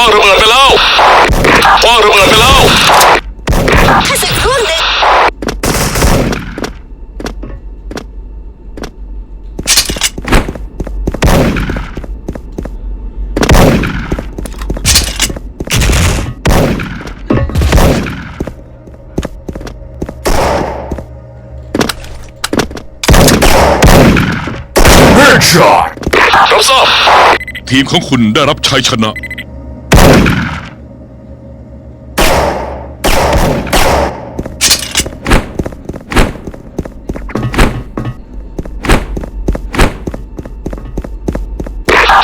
แล้วคว้างระเบิดไปแล้วข้าศึกร่วงหนึ่ง Headshot! รับทราบทีมของคุณได้รับชัยชนะ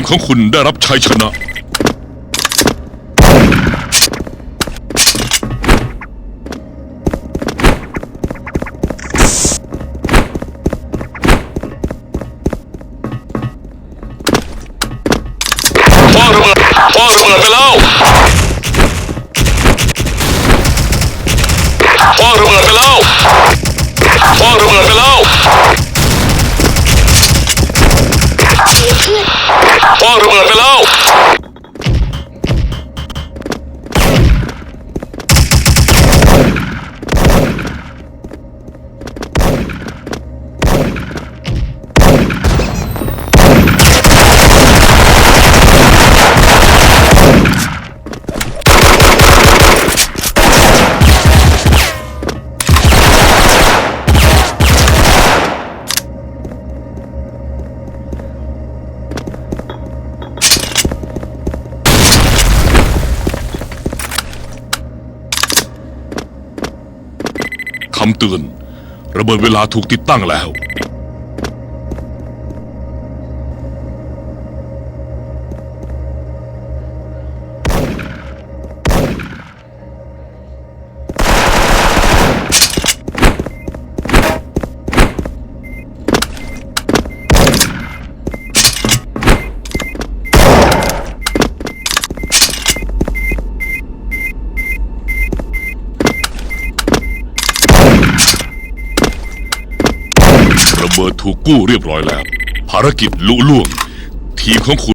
มของคุณได้รับชัยชนะคว้างระเบิดคว้างระเบิดไปแล้วคว้างระเบิดไปแล้ว คำเตือน ระเบิดเวลาถูกติดตั้งแล้ว ระเบิดถูกกู้เรียบร้อยแล้ว ภารกิจลุล่วง ทีมของคุณ